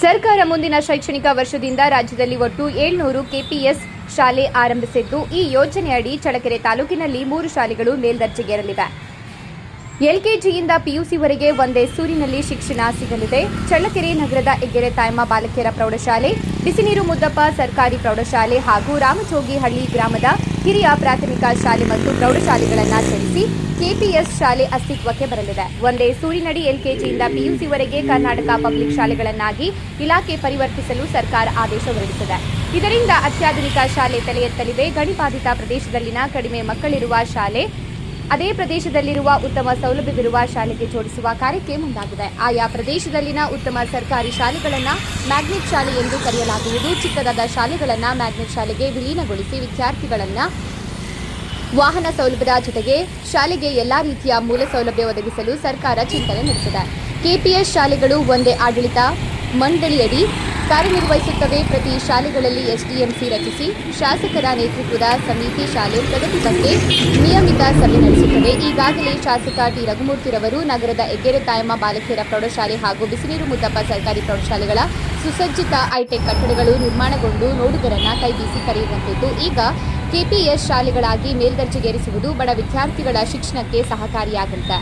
ಸರ್ಕಾರ ಮುಂದಿನ ಶೈಕ್ಷಣಿಕ ವರ್ಷದಿಂದ ರಾಜ್ಯದಲ್ಲಿ ಒಟ್ಟು ಏಳ್ನೂರು ಕೆಪಿಎಸ್ ಶಾಲೆ ಆರಂಭಿಸಿದ್ದು, ಈ ಯೋಜನೆಯಡಿ ಚಳ್ಳಕೆರೆ ತಾಲೂಕಿನಲ್ಲಿ ಮೂರು ಶಾಲೆಗಳು ಮೇಲ್ದರ್ಜೆಗೇರಲಿವೆ. ಎಲ್ಕೆಜಿಯಿಂದ ಪಿಯುಸಿವರೆಗೆ ಒಂದೇ ಸೂರಿನಲ್ಲಿ ಶಿಕ್ಷಣ ಸಿಗಲಿದೆ. ಚಳ್ಳಕೆರೆ ನಗರದ ಎಗ್ಗೆರೆ ತಾಯಮ್ಮ ಬಾಲಕಿಯರ ಪ್ರೌಢಶಾಲೆ, ಬಿಸಿನೀರು ಮುದ್ದಪ್ಪ ಸರ್ಕಾರಿ ಪ್ರೌಢಶಾಲೆ ಹಾಗೂ ರಾಮಚೋಗಿಹಳ್ಳಿ ಗ್ರಾಮದ ಹಿರಿಯ ಪ್ರಾಥಮಿಕ ಶಾಲೆ ಮತ್ತು ಪ್ರೌಢಶಾಲೆಗಳನ್ನು ಸೇರಿಸಿ ಕೆಪಿಎಸ್ ಶಾಲೆ ಅಸ್ತಿತ್ವಕ್ಕೆ ಬರಲಿದೆ. ಒಂದೇ ಸೂರಿನಡಿ ಎಲ್ಕೆಜಿಯಿಂದ ಪಿಯುಸಿವರೆಗೆ ಕರ್ನಾಟಕ ಪಬ್ಲಿಕ್ ಶಾಲೆಗಳನ್ನಾಗಿ ಇಲಾಖೆ ಪರಿವರ್ತಿಸಲು ಸರ್ಕಾರ ಆದೇಶ ಹೊರಡಿಸಿದೆ. ಇದರಿಂದ ಅತ್ಯಾಧುನಿಕ ಶಾಲೆ ತಲೆ ಎತ್ತಲಿದೆ. ಗಣಿಬಾಧಿತ ಪ್ರದೇಶದಲ್ಲಿನ ಕಡಿಮೆ ಮಕ್ಕಳಿರುವ ಶಾಲೆ ಅದೇ ಪ್ರದೇಶದಲ್ಲಿರುವ ಉತ್ತಮ ಸೌಲಭ್ಯವಿರುವ ಶಾಲೆಗೆ ಜೋಡಿಸುವ ಕಾರ್ಯಕ್ಕೆ ಮುಂದಾಗಿದೆ. ಆಯಾ ಪ್ರದೇಶದಲ್ಲಿನ ಉತ್ತಮ ಸರ್ಕಾರಿ ಶಾಲೆಗಳನ್ನು ಮ್ಯಾಗ್ನೆಟ್ ಶಾಲೆ ಎಂದು ಕರೆಯಲಾಗುವುದು. ಚಿಕ್ಕದಾದ ಶಾಲೆಗಳನ್ನು ಮ್ಯಾಗ್ನೆಟ್ ಶಾಲೆಗೆ ವಿಲೀನಗೊಳಿಸಿ ವಿದ್ಯಾರ್ಥಿಗಳನ್ನು ವಾಹನ ಸೌಲಭ್ಯದ ಜೊತೆಗೆ ಶಾಲೆಗೆ ಎಲ್ಲಾ ರೀತಿಯ ಮೂಲ ಸೌಲಭ್ಯ ಒದಗಿಸಲು ಸರ್ಕಾರ ಚಿಂತನೆ ನಡೆಸಿದೆ. ಕೆಪಿಎಸ್ ಶಾಲೆಗಳು ಒಂದೇ ಆಡಳಿತ ಮಂಡಳಿಯಡಿ ಕಾರ್ಯನಿರ್ವಹಿಸುತ್ತವೆ ಪ್ರತಿ ಶಾಲೆಗಳಲ್ಲಿ ಎಸ್ಡಿಎಂಸಿ ರಚಿಸಿ ಶಾಸಕರ ನೇತೃತ್ವದ ಸಮಿತಿ ಶಾಲೆ ಪ್ರಗತಿ ಬಗ್ಗೆ ನಿಯಮಿತ ಸಭೆ ನಡೆಸುತ್ತದೆ. ಈಗಾಗಲೇ ಶಾಸಕ ಟಿ. ರಘುಮೂರ್ತಿರವರು ನಗರದ ಎಗ್ಗೆರೆ ತಾಯಮ್ಮ ಬಾಲಕಿಯರ ಪ್ರೌಢಶಾಲೆ ಹಾಗೂ ಬಿಸಿನೀರು ಮುದ್ದಪ್ಪ ಸರ್ಕಾರಿ ಪ್ರೌಢಶಾಲೆಗಳ ಸುಸಜ್ಜಿತ ಐಟೆಕ್ ಕಟ್ಟಡಗಳು ನಿರ್ಮಾಣಗೊಂಡು ನೋಡುಗರನ್ನ ಕೈಬೀಸಿ ಕರೆಯುವಂತಿದ್ದು ಈಗ ಕೆಪಿಎಸ್ ಶಾಲೆಗಳಾಗಿ ಮೇಲ್ದರ್ಜೆಗೇರಿಸುವುದು ಬಡ ವಿದ್ಯಾರ್ಥಿಗಳ ಶಿಕ್ಷಣಕ್ಕೆ ಸಹಕಾರಿಯಾಗಲಿದೆ.